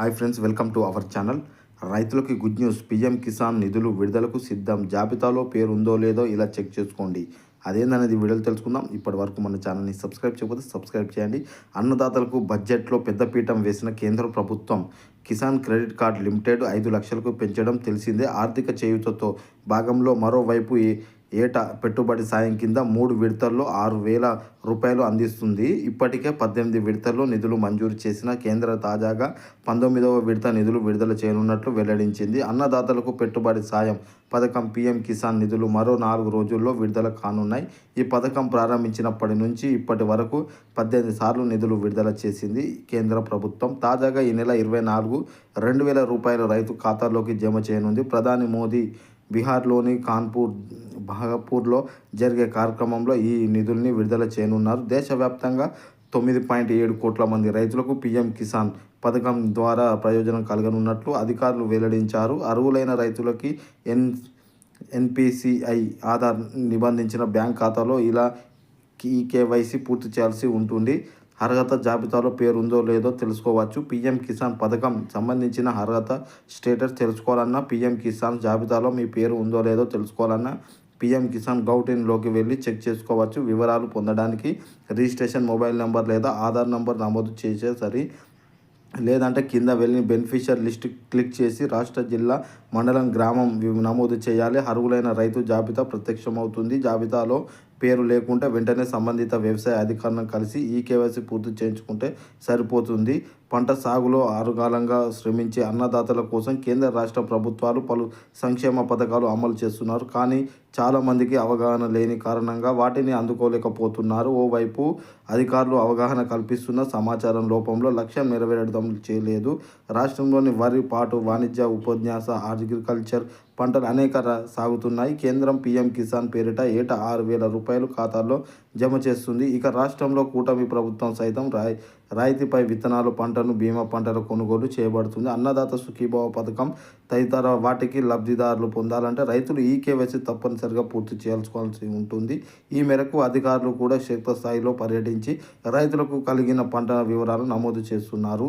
Hi friends welcome to our channel. రైతులకి good news. PM Kisan నిధులు విడుదలకు సిద్ధం. జాబితాలో పేరు ఉందో లేదో ఇలా చెక్ చేసుకోండి. అదేందనేది వీడియోలు తెలుసుకుందాం. ఇప్పటి వరకు మన ఛానల్ని సబ్స్క్రైబ్ చేయకపోతే సబ్స్క్రైబ్ చేయండి. అన్నదాతలకు బడ్జెట్లో పెద్దపీఠం వేసిన కేంద్ర ప్రభుత్వం కిసాన్ క్రెడిట్ కార్డ్ లిమిటెడ్ ఐదు లక్షలకు పెంచడం తెలిసిందే. ఆర్థిక చేయూతతో భాగంలో మరోవైపు ఏటా పెట్టుబడి సాయం కింద మూడు విడతల్లో ఆరు వేల రూపాయలు అందిస్తుంది. ఇప్పటికే పద్దెనిమిది విడతల్లో నిధులు మంజూరు చేసిన కేంద్ర తాజాగా పంతొమ్మిదవ విడత నిధులు విడుదల చేయనున్నట్లు వెల్లడించింది. అన్నదాతలకు పెట్టుబడి సాయం పథకం పీఎం కిసాన్ నిధులు మరో నాలుగు రోజుల్లో విడుదల కానున్నాయి. ఈ పథకం ప్రారంభించినప్పటి నుంచి ఇప్పటి వరకు పద్దెనిమిది సార్లు నిధులు విడుదల చేసింది కేంద్ర ప్రభుత్వం. తాజాగా ఈ నెల ఇరవై నాలుగు రెండు వేల రూపాయల రైతు ఖాతాలోకి జమ చేయనుంది. ప్రధాని మోదీ బీహార్లోని కాన్పూర్ భాగపూర్లో జరిగే కార్యక్రమంలో ఈ నిధుల్ని విడుదల చేయనున్నారు. దేశవ్యాప్తంగా తొమ్మిది పాయింట్ ఏడు కోట్ల మంది రైతులకు పీఎం కిసాన్ పథకం ద్వారా ప్రయోజనం కలగనున్నట్లు అధికారులు వెల్లడించారు. అర్హులైన రైతులకి ఎన్ ఎన్పిసిఐ ఆధార్ నిబంధించిన బ్యాంక్ ఖాతాలో ఇలా ఈ కేవైసీ పూర్తి చేయాల్సి ఉంటుంది. అర్హత జాబితాలో పేరు ఉందో లేదో తెలుసుకోవచ్చు. పీఎం కిసాన్ పథకం సంబంధించిన అర్హత స్టేటస్ తెలుసుకోవాలన్నా పీఎం కిసాన్ జాబితాలో మీ పేరు ఉందో లేదో తెలుసుకోవాలన్నా పీఎం కిసాన్ గౌటిన్లోకి వెళ్ళి చెక్ చేసుకోవచ్చు. వివరాలు పొందడానికి రిజిస్ట్రేషన్ మొబైల్ నెంబర్ లేదా ఆధార్ నెంబర్ నమోదు చేసే సరి లేదంటే కింద వెళ్ళి బెనిఫిషియర్ లిస్ట్ క్లిక్ చేసి రాష్ట్ర జిల్లా మండలం గ్రామం నమోదు చేయాలి. అర్హులైన రైతు జాబితా ప్రత్యక్షమవుతుంది. జాబితాలో పేరు లేకుంటే వెంటనే సంబంధిత వ్యవసాయ అధికారులను కలిసి ఈ కేవైసీ పూర్తి చేయించుకుంటే సరిపోతుంది. పంట సాగులో ఆరుగాలంగా శ్రమించే అన్నదాతల కోసం కేంద్ర రాష్ట్ర ప్రభుత్వాలు పలు సంక్షేమ పథకాలు అమలు చేస్తున్నారు. కానీ చాలామందికి అవగాహన లేని కారణంగా వాటిని అందుకోలేకపోతున్నారు. ఓవైపు అధికారులు అవగాహన కల్పిస్తున్న సమాచారం లోపంలో లక్ష్యం నెరవేరడం చేయలేదు. రాష్ట్రంలోని వరి పాటు వాణిజ్య ఉపన్యాస అగ్రికల్చర్ పంటలు అనేక సాగుతున్నాయి. కేంద్రం పీఎం కిసాన్ పేరిట ఏటా ఆరు వేల రూపాయలు ఖాతాల్లో జమ చేస్తుంది. ఇక రాష్ట్రంలో కూటమి ప్రభుత్వం సైతం రాయి రాయితీపై విత్తనాలు పంటను బీమా పంటల కొనుగోలు చేయబడుతుంది. అన్నదాత సుఖీభావ పథకం తదితర వాటికి లబ్ధిదారులు పొందాలంటే రైతులు ఈ కేవైసీ తప్పనిసరిగా పూర్తి చేయాల్సుకోవాల్సి ఉంటుంది. ఈ మేరకు అధికారులు కూడా క్షేత్రస్థాయిలో పర్యటించి రైతులకు కలిగిన పంట వివరాలు నమోదు చేస్తున్నారు.